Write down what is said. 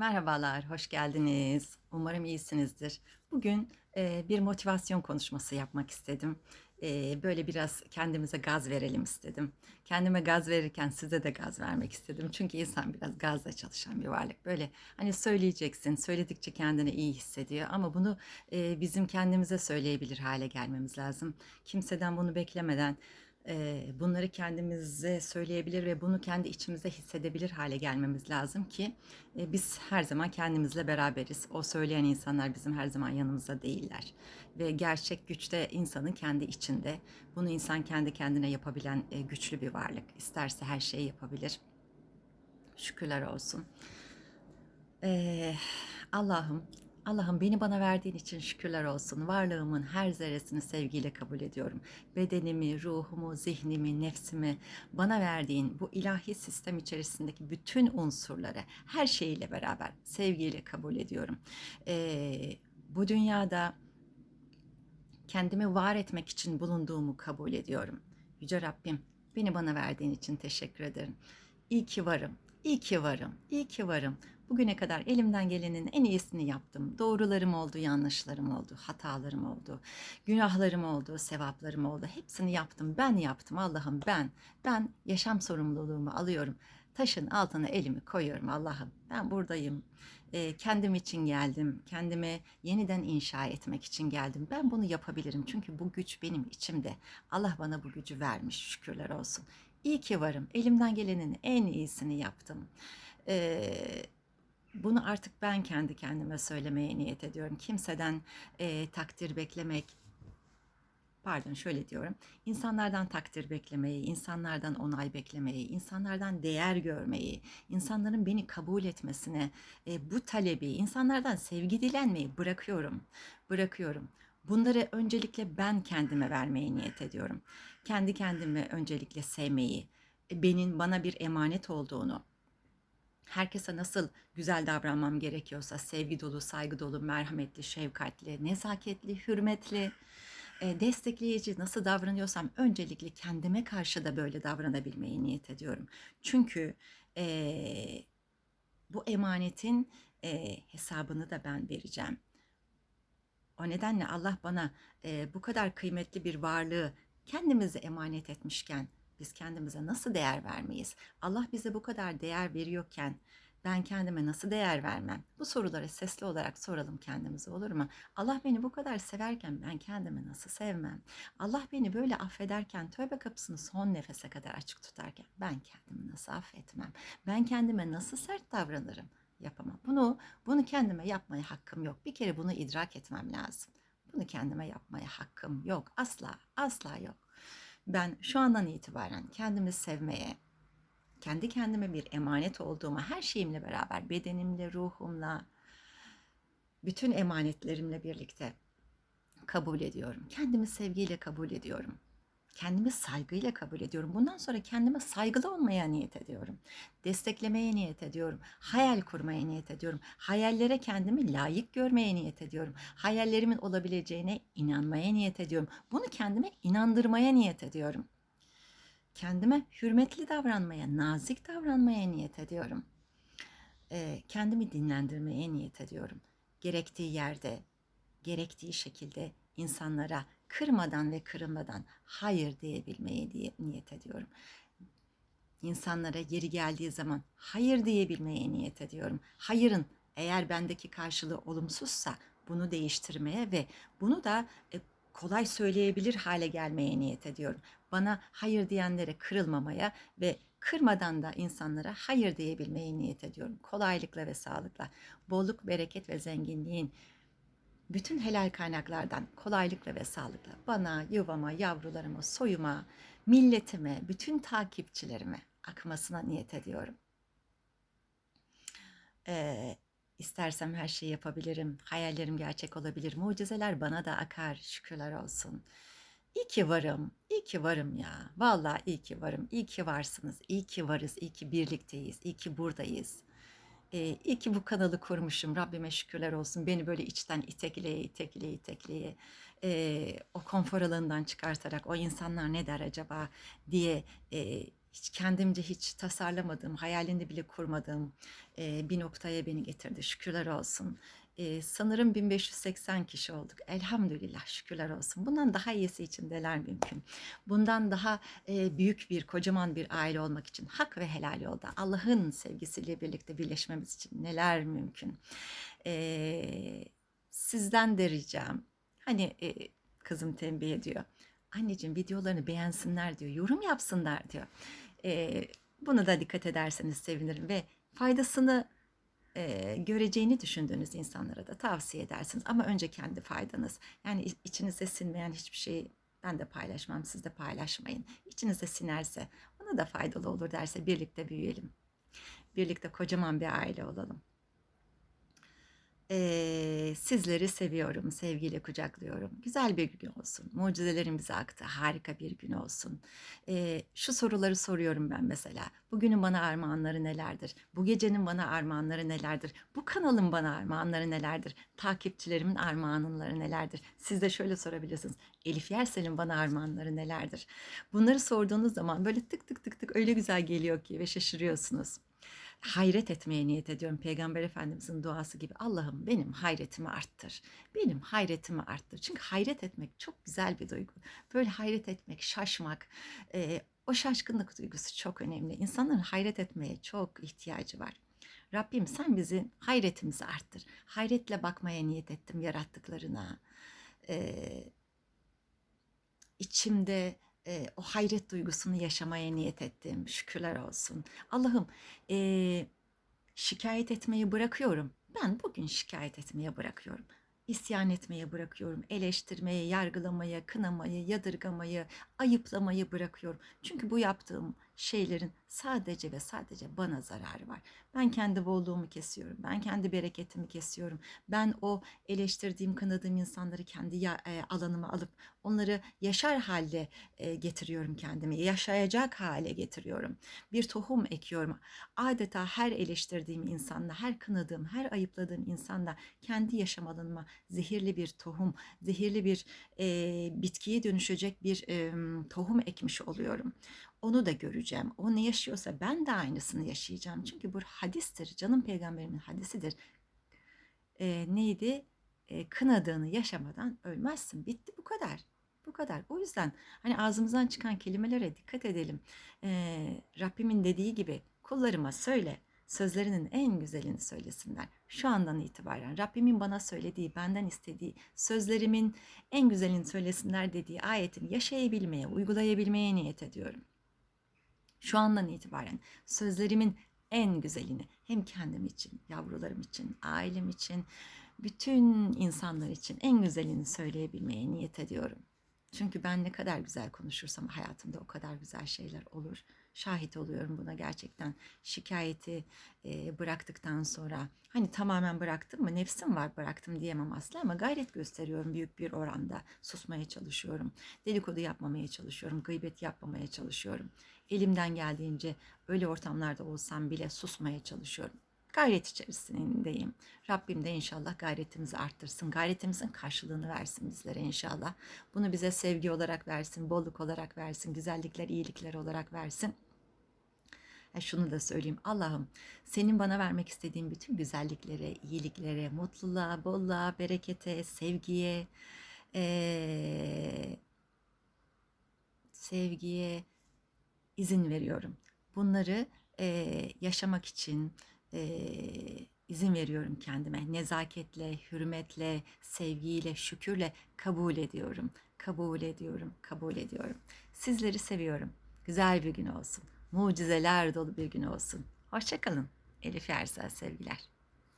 Merhabalar, hoş geldiniz. Umarım iyisinizdir. Bugün e, bir motivasyon konuşması yapmak istedim. E, böyle biraz kendimize gaz verelim istedim. Kendime gaz verirken size de gaz vermek istedim. Çünkü insan biraz gazla çalışan bir varlık. Böyle hani söyleyeceksin, söyledikçe kendini iyi hissediyor. Ama bunu e, bizim kendimize söyleyebilir hale gelmemiz lazım. Kimseden bunu beklemeden bunları kendimize söyleyebilir ve bunu kendi içimize hissedebilir hale gelmemiz lazım ki biz her zaman kendimizle beraberiz. O söyleyen insanlar bizim her zaman yanımızda değiller. Ve gerçek güç de insanın kendi içinde. Bunu insan kendi kendine yapabilen güçlü bir varlık. İsterse her şeyi yapabilir. Şükürler olsun. Allah'ım Allah'ım beni bana verdiğin için şükürler olsun. Varlığımın her zerresini sevgiyle kabul ediyorum. Bedenimi, ruhumu, zihnimi, nefsimi bana verdiğin bu ilahi sistem içerisindeki bütün unsurları her şeyiyle beraber sevgiyle kabul ediyorum. Ee, bu dünyada kendimi var etmek için bulunduğumu kabul ediyorum. Yüce Rabbim beni bana verdiğin için teşekkür ederim. İyi ki varım, iyi ki varım, iyi ki varım. Bugüne kadar elimden gelenin en iyisini yaptım. Doğrularım oldu, yanlışlarım oldu, hatalarım oldu, günahlarım oldu, sevaplarım oldu. Hepsini yaptım. Ben yaptım Allah'ım ben. Ben yaşam sorumluluğumu alıyorum. Taşın altına elimi koyuyorum Allah'ım. Ben buradayım. E, kendim için geldim. Kendimi yeniden inşa etmek için geldim. Ben bunu yapabilirim. Çünkü bu güç benim içimde. Allah bana bu gücü vermiş. Şükürler olsun. İyi ki varım. Elimden gelenin en iyisini yaptım. Eee bunu artık ben kendi kendime söylemeye niyet ediyorum. Kimseden e, takdir beklemek, pardon şöyle diyorum. İnsanlardan takdir beklemeyi, insanlardan onay beklemeyi, insanlardan değer görmeyi, insanların beni kabul etmesine, e, bu talebi, insanlardan sevgi dilenmeyi bırakıyorum. Bırakıyorum. Bunları öncelikle ben kendime vermeye niyet ediyorum. Kendi kendimi öncelikle sevmeyi, benim bana bir emanet olduğunu, herkese nasıl güzel davranmam gerekiyorsa sevgi dolu, saygı dolu, merhametli, şefkatli, nezaketli, hürmetli, e, destekleyici nasıl davranıyorsam öncelikle kendime karşı da böyle davranabilmeyi niyet ediyorum. Çünkü e, bu emanetin e, hesabını da ben vereceğim. O nedenle Allah bana e, bu kadar kıymetli bir varlığı kendimize emanet etmişken biz kendimize nasıl değer vermeyiz? Allah bize bu kadar değer veriyorken ben kendime nasıl değer vermem? Bu soruları sesli olarak soralım kendimize olur mu? Allah beni bu kadar severken ben kendimi nasıl sevmem? Allah beni böyle affederken tövbe kapısını son nefese kadar açık tutarken ben kendimi nasıl affetmem? Ben kendime nasıl sert davranırım? Yapamam. Bunu bunu kendime yapmaya hakkım yok. Bir kere bunu idrak etmem lazım. Bunu kendime yapmaya hakkım yok. Asla, asla yok ben şu andan itibaren kendimi sevmeye, kendi kendime bir emanet olduğumu her şeyimle beraber, bedenimle, ruhumla, bütün emanetlerimle birlikte kabul ediyorum. Kendimi sevgiyle kabul ediyorum. Kendimi saygıyla kabul ediyorum. Bundan sonra kendime saygılı olmaya niyet ediyorum. Desteklemeye niyet ediyorum. Hayal kurmaya niyet ediyorum. Hayallere kendimi layık görmeye niyet ediyorum. Hayallerimin olabileceğine inanmaya niyet ediyorum. Bunu kendime inandırmaya niyet ediyorum. Kendime hürmetli davranmaya, nazik davranmaya niyet ediyorum. Ee, kendimi dinlendirmeye niyet ediyorum. Gerektiği yerde, gerektiği şekilde insanlara kırmadan ve kırılmadan hayır diyebilmeye diye niyet ediyorum. İnsanlara yeri geldiği zaman hayır diyebilmeye niyet ediyorum. Hayırın eğer bendeki karşılığı olumsuzsa bunu değiştirmeye ve bunu da e, kolay söyleyebilir hale gelmeye niyet ediyorum. Bana hayır diyenlere kırılmamaya ve kırmadan da insanlara hayır diyebilmeye niyet ediyorum. Kolaylıkla ve sağlıkla, bolluk, bereket ve zenginliğin bütün helal kaynaklardan kolaylıkla ve sağlıkla bana, yuvama, yavrularıma, soyuma, milletime, bütün takipçilerime akmasına niyet ediyorum. Ee, istersem her şeyi yapabilirim. Hayallerim gerçek olabilir. Mucizeler bana da akar. Şükürler olsun. İyi ki varım. İyi ki varım ya. Vallahi iyi ki varım. İyi ki varsınız. İyi ki varız. İyi ki birlikteyiz. İyi ki buradayız. E, iyi ki bu kanalı kurmuşum. Rabbime şükürler olsun. Beni böyle içten itekleye, itekleye, itekleye e, o konfor alanından çıkartarak o insanlar ne der acaba diye e, hiç kendimce hiç tasarlamadığım, hayalini bile kurmadığım e, bir noktaya beni getirdi. Şükürler olsun. E, sanırım 1580 kişi olduk. Elhamdülillah şükürler olsun. Bundan daha iyisi için neler mümkün? Bundan daha e, büyük bir, kocaman bir aile olmak için hak ve helal yolda Allah'ın sevgisiyle birlikte birleşmemiz için neler mümkün? E, sizden de ricam, hani e, kızım tembih ediyor. Anneciğim videolarını beğensinler diyor, yorum yapsınlar diyor. E, bunu da dikkat ederseniz sevinirim ve faydasını e, göreceğini düşündüğünüz insanlara da tavsiye edersiniz. Ama önce kendi faydanız. Yani iç- içinize sinmeyen hiçbir şeyi ben de paylaşmam, siz de paylaşmayın. İçinize sinerse, ona da faydalı olur derse birlikte büyüyelim. Birlikte kocaman bir aile olalım. Ee, sizleri seviyorum, sevgiyle kucaklıyorum. Güzel bir gün olsun. Mucizelerin bize aktı. Harika bir gün olsun. Ee, şu soruları soruyorum ben mesela. Bugünün bana armağanları nelerdir? Bu gecenin bana armağanları nelerdir? Bu kanalın bana armağanları nelerdir? Takipçilerimin armağanları nelerdir? Siz de şöyle sorabilirsiniz. Elif Yersel'in bana armağanları nelerdir? Bunları sorduğunuz zaman böyle tık tık tık tık öyle güzel geliyor ki ve şaşırıyorsunuz hayret etmeye niyet ediyorum. Peygamber Efendimizin duası gibi Allah'ım benim hayretimi arttır. Benim hayretimi arttır. Çünkü hayret etmek çok güzel bir duygu. Böyle hayret etmek, şaşmak, e, o şaşkınlık duygusu çok önemli. İnsanların hayret etmeye çok ihtiyacı var. Rabbim sen bizi hayretimizi arttır. Hayretle bakmaya niyet ettim yarattıklarına. Ee, içimde e, o hayret duygusunu yaşamaya niyet ettim. Şükürler olsun. Allah'ım e, şikayet etmeyi bırakıyorum. Ben bugün şikayet etmeye bırakıyorum. İsyan etmeye bırakıyorum. Eleştirmeyi, yargılamayı, kınamayı, yadırgamayı, ayıplamayı bırakıyorum. Çünkü bu yaptığım şeylerin sadece ve sadece bana zararı var. Ben kendi bolluğumu kesiyorum. Ben kendi bereketimi kesiyorum. Ben o eleştirdiğim, kınadığım insanları kendi alanıma alıp onları yaşar halde e, getiriyorum kendimi. Yaşayacak hale getiriyorum. Bir tohum ekiyorum. Adeta her eleştirdiğim insanla, her kınadığım, her ayıpladığım insanla kendi yaşam alanıma zehirli bir tohum, zehirli bir e, bitkiye dönüşecek bir e, tohum ekmiş oluyorum. Onu da göreceğim. O ne yaşıyorsa ben de aynısını yaşayacağım. Çünkü bu hadistir. Canım peygamberimin hadisidir. E, neydi? E, kınadığını yaşamadan ölmezsin. Bitti bu kadar. Bu kadar. O yüzden hani ağzımızdan çıkan kelimelere dikkat edelim. E, Rabbimin dediği gibi kullarıma söyle. Sözlerinin en güzelini söylesinler. Şu andan itibaren Rabbimin bana söylediği, benden istediği, sözlerimin en güzelini söylesinler dediği ayetini yaşayabilmeye, uygulayabilmeye niyet ediyorum. Şu andan itibaren sözlerimin en güzelini hem kendim için, yavrularım için, ailem için, bütün insanlar için en güzelini söyleyebilmeye niyet ediyorum. Çünkü ben ne kadar güzel konuşursam hayatımda o kadar güzel şeyler olur. Şahit oluyorum buna gerçekten. Şikayeti e, bıraktıktan sonra hani tamamen bıraktım mı nefsim var bıraktım diyemem asla ama gayret gösteriyorum büyük bir oranda. Susmaya çalışıyorum. Dedikodu yapmamaya çalışıyorum. Gıybet yapmamaya çalışıyorum. Elimden geldiğince öyle ortamlarda olsam bile susmaya çalışıyorum. Gayret içerisindeyim. Rabbim de inşallah gayretimizi arttırsın. Gayretimizin karşılığını versin bizlere inşallah. Bunu bize sevgi olarak versin, bolluk olarak versin, güzellikler, iyilikler olarak versin. Ha, şunu da söyleyeyim. Allah'ım senin bana vermek istediğin bütün güzelliklere, iyiliklere, mutluluğa, bolluğa, berekete, sevgiye, eee, sevgiye izin veriyorum. Bunları eee, yaşamak için eee, izin veriyorum kendime. Nezaketle, hürmetle, sevgiyle, şükürle kabul ediyorum. Kabul ediyorum, kabul ediyorum. Sizleri seviyorum. Güzel bir gün olsun. Mucizeler dolu bir gün olsun. Hoşçakalın. Elif Yersel sevgiler.